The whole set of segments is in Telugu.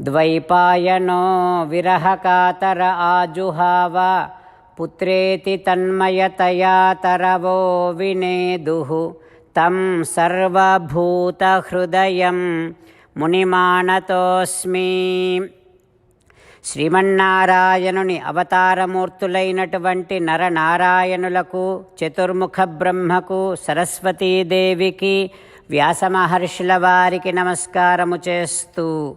ద్వైపాయనో విరహకాతర ఆజుహావ పుత్రేతి తన్మయతయా తరవో వినేదుః. తం సర్వభూతహృదయం మునిమానతోస్మి. శ్రీమన్నారాయణుని అవతారమూర్తులైనటువంటి నరనారాయణులకు చతుర్ముఖ బ్రహ్మకు సరస్వతీదేవికి వ్యాసమహర్షుల వారికి నమస్కారము చేస్తూ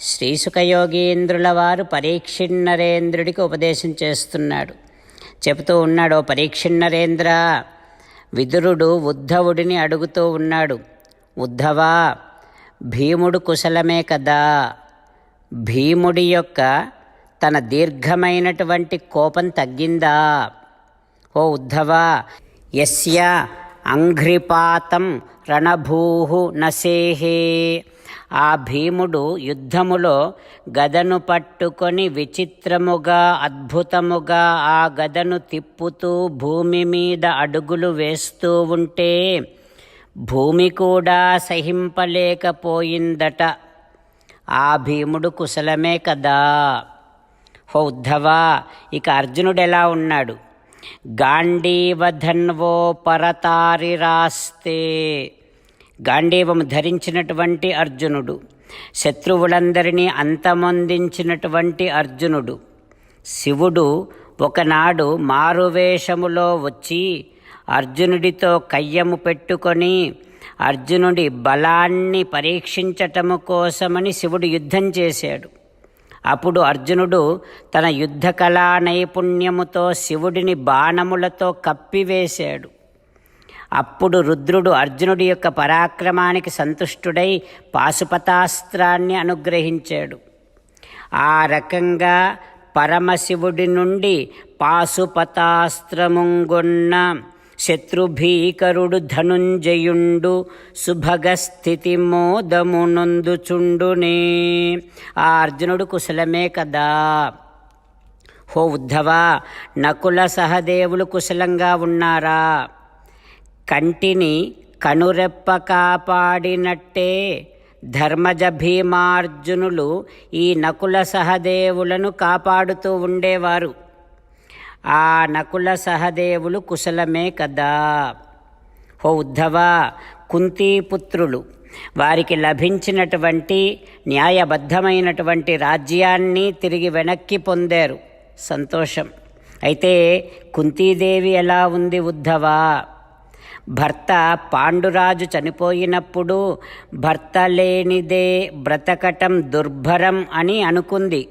శ్రీసుఖయోగీంద్రుల వారు పరీక్షిణరేంద్రుడికి ఉపదేశం చేస్తున్నాడు. చెబుతూ ఉన్నాడు ఓ పరీక్షిన్నరేంద్ర విదురుడు ఉద్ధవుడిని అడుగుతూ ఉన్నాడు. ఉద్ధవా భీముడు కుశలమే కదా. భీముడి యొక్క తన దీర్ఘమైనటువంటి కోపం తగ్గిందా? ఓ ఉద్ధవా యస్య అంఘ్రిపాతం రణభూహు నసేహే ఆ భీముడు యుద్ధములో గదను పట్టుకొని విచిత్రముగా అద్భుతముగా ఆ గదను తిప్పుతూ భూమి మీద అడుగులు వేస్తూ ఉంటే భూమి కూడా సహింపలేకపోయిందట. ఆ భీముడు కుశలమే కదా. హో ఉద్ధవా ఇక అర్జునుడు ఎలా ఉన్నాడు? గాంధీవధన్వో పరతారిరాస్తే రాస్తే ధరించినటువంటి అర్జునుడు. శత్రువులందరినీ అంతమొందించినటువంటి అర్జునుడు. శివుడు ఒకనాడు మారువేషములో వచ్చి అర్జునుడితో కయ్యము పెట్టుకొని అర్జునుడి బలాన్ని పరీక్షించటము కోసమని శివుడు యుద్ధం చేశాడు. అప్పుడు అర్జునుడు తన యుద్ధ కళా నైపుణ్యముతో శివుడిని బాణములతో కప్పివేశాడు. అప్పుడు రుద్రుడు అర్జునుడి యొక్క పరాక్రమానికి సంతుష్టుడై పాశుపతాస్త్రాన్ని అనుగ్రహించాడు. ఆ రకంగా పరమశివుడి నుండి పాశుపతాస్త్రముంగున్న శత్రుభీకరుడు ధనుంజయుండు సుభగస్థితి మోదమునొందుచుండునే ఆ అర్జునుడు కుశలమే కదా. హో ఉద్ధవా నకుల సహదేవులు కుశలంగా ఉన్నారా? కంటిని కనురెప్ప కాపాడినట్టే ధర్మజ భీమార్జునులు ఈ నకుల సహదేవులను కాపాడుతూ ఉండేవారు. ఆ నకుల సహదేవులు కుశలమే కదా. ఓ ఉద్ధవా కుంతీపుత్రులు వారికి లభించినటువంటి న్యాయబద్ధమైనటువంటి రాజ్యాన్ని తిరిగి వెనక్కి పొందారు. సంతోషం. అయితే కుంతీదేవి ఎలా ఉంది ఉద్ధవా? భర్త పాండురాజు చనిపోయినప్పుడు భర్త లేనిదే బ్రతకటం దుర్భరం అని అనుకుంది.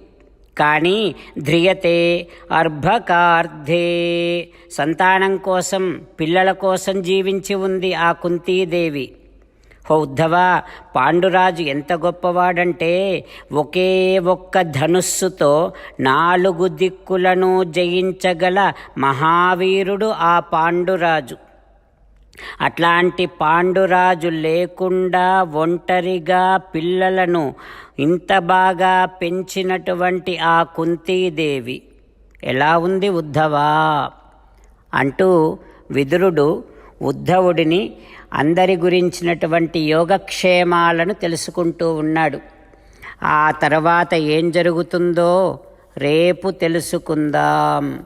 కానీ ధ్రియతే అర్భకార్ధే. సంతానం కోసం పిల్లల కోసం జీవించి ఉంది ఆ కుంతీదేవి. హో ఉద్ధవా పాండురాజు ఎంత గొప్పవాడంటే ఒకే ఒక్క ధనుస్సుతో నాలుగు దిక్కులను జయించగల మహావీరుడు ఆ పాండురాజు. అట్లాంటి పాండురాజు లేకుండా ఒంటరిగా పిల్లలను ఇంత బాగా పెంచినటువంటి ఆ కుంతీదేవి. ఎలా ఉంది ఉద్ధవా? అంటూ విదురుడు ఉద్ధవుడిని అందరి గురించినటువంటి యోగక్షేమాలను తెలుసుకుంటూ ఉన్నాడు. ఆ తర్వాత ఏం జరుగుతుందో రేపు తెలుసుకుందాం.